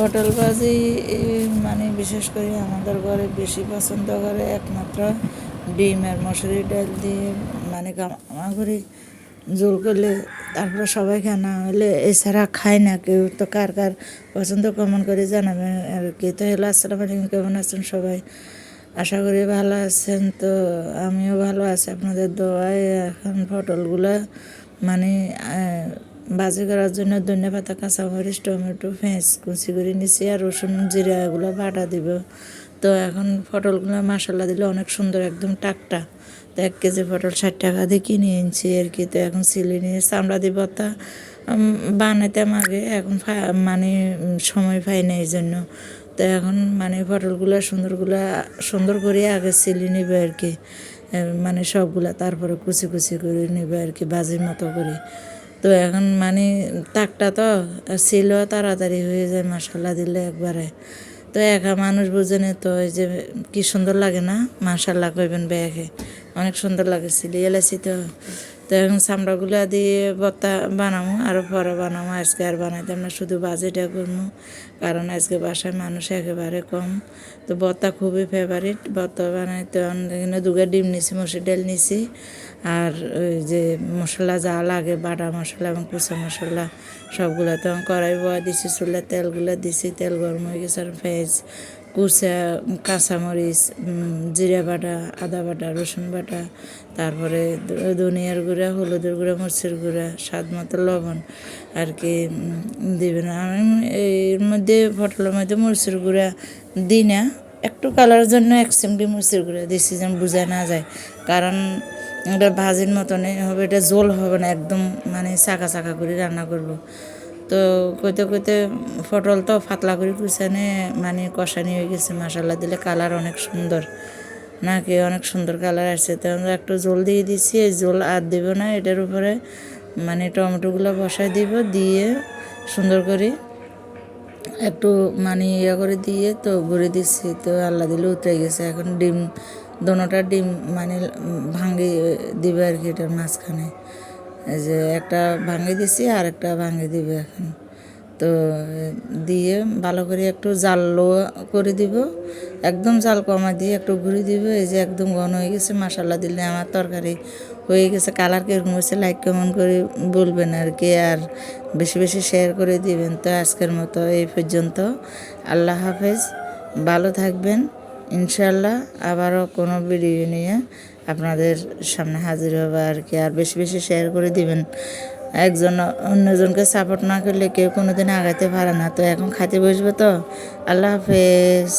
পটল ভাজি মানে বিশেষ করে আমাদের ঘরে বেশি পছন্দ করে একমাত্র ডিম আর মসুরি ডাল দিয়ে মানে করে জোল করলে তারপরে সবাই খায়, না হলে এছাড়া খায় না কেউ। তো কার কার পছন্দ কেমন করে জানাবেন আর কি? তো হলো আসসালামু আলাইকুম, কেমন আছেন সবাই? আশা করি ভালো আছেন। তো আমিও ভালো আছি। আপনাদের দোয়ায় এখন পটলগুলো মানে ভাজি করার জন্য ধনিয়া পাতা কাঁচামরিচ টমেটো পেঁয়াজ কুচি করে নিচ্ছি আর রসুন জিরা এগুলো বাটা দিব। তো এখন পটলগুলো মশলা দিলে অনেক সুন্দর একদম টাকটা। তো এক কেজি পটল ষাট টাকা দিয়ে কিনে এনেছি আর কি। তো এখন সিলি নিয়ে চামড়া দিব তা উম, বানাইতাম আগে এখন মানে সময় পাই না এই জন্য। তো এখন মানে পটলগুলো সুন্দরগুলা সুন্দর করে আগে সিলি নেবে আর কি। মানে সবগুলা তারপরে কুচি কুচি করে নেবে আর কি বাজির মতো করে। তো এখন মানে তাকটা তো ছিল, তাড়াতাড়ি হয়ে যায় মশলা দিলে একবারে। তো একা মানুষ বুঝে নে তো, এই যে কি সুন্দর লাগে না? মাশাল্লাহ কইবেন ব্যাগে অনেক সুন্দর লাগে, সিলি এলাচি তো। তো এখন দিয়ে ভর্তা বানাবো আরও পরে বানাবো আজকে আর বানাইতাম না, শুধু বাজেটা করব কারণ আজকে বাসায় মানুষ একেবারে কম। তো ভর্তা খুবই ফেভারিট ভর্তা বানাইতে এখানে দুগা ডিম নিছি, মসুর ডাল নিছি। আর ওই যে মশলা যা লাগে, বাটা মশলা এবং কুচা মশলা সবগুলো তো কড়াই বয়া দিছি চুলে তেলগুলো দিছি, তেল গরম হয়ে গেছে, আর পেঁয়াজ, কুচা, কাঁচামরিচ জিরা বাটা, আদা বাটা, রসুন বাটা, তারপরে ধনিয়ার গুঁড়া হলুদের গুঁড়া, মরিচের গুঁড়া, স্বাদ মতো লবণ আর কি দিবেন আমি এর মধ্যে, পটলের মধ্যে মরিচের গুঁড়া দিই না। একটু কালারের জন্য এক চিমটি মরিচের গুঁড়া দিছি যেন বোঝা না যায়। কারণ এটা ভাজির মতনই হবে, এটা জোল হবে না, একদম মানে চাকা চাকা করে রান্না করব। তো কইতে কইতে পটল তো পাতলা করে কুচানে মানে কষানি হয়ে গেছে মশলা দিলে কালার অনেক সুন্দর। নাকি অনেক সুন্দর কালার আসছে। তো আমরা একটু জল দিয়ে দিচ্ছি, এই জল আর দেব না, এটার উপরে মানে টমেটোগুলো বসাই দিব, দিয়ে সুন্দর করে একটু মানে ইয়ে করে দিয়ে তো ঘুরে দিচ্ছি, তো আল্লাহ দিলে উতরে গেছে। এখন ডিম, দোনোটা ডিম মানে ভাঙে দিবে আর কি এটার মাঝখানে। যে একটা ভাঙে দিছি আর একটা ভাঙে দিবে এখন। তো, দিয়ে ভালো করে একটু জাল লো করে দিব। একদম জাল কমা দিয়ে একটু ঘুরে দিব। এই যে একদম ঘন হয়ে গেছে মশলা দিলে আমার তরকারি হয়ে গেছে। কালার কীরকম হয়েছে লাইক কেমন করে বলবেন আর কি, আর বেশি বেশি শেয়ার করে দিবেন। তো আজকের মতো এই পর্যন্ত। আল্লাহ হাফেজ, ভালো থাকবেন। ইনশাল্লাহ আবারও কোনো ভিডিও নিয়ে আপনাদের সামনে হাজির হবে আর কি, আর বেশি বেশি শেয়ার করে দিবেন। একজন অন্যজনকে সাপোর্ট না করলে কেউ কোনোদিন আগাতে পারে না। তো এখন খাতে বসবে তো? আল্লাহ হাফেজ।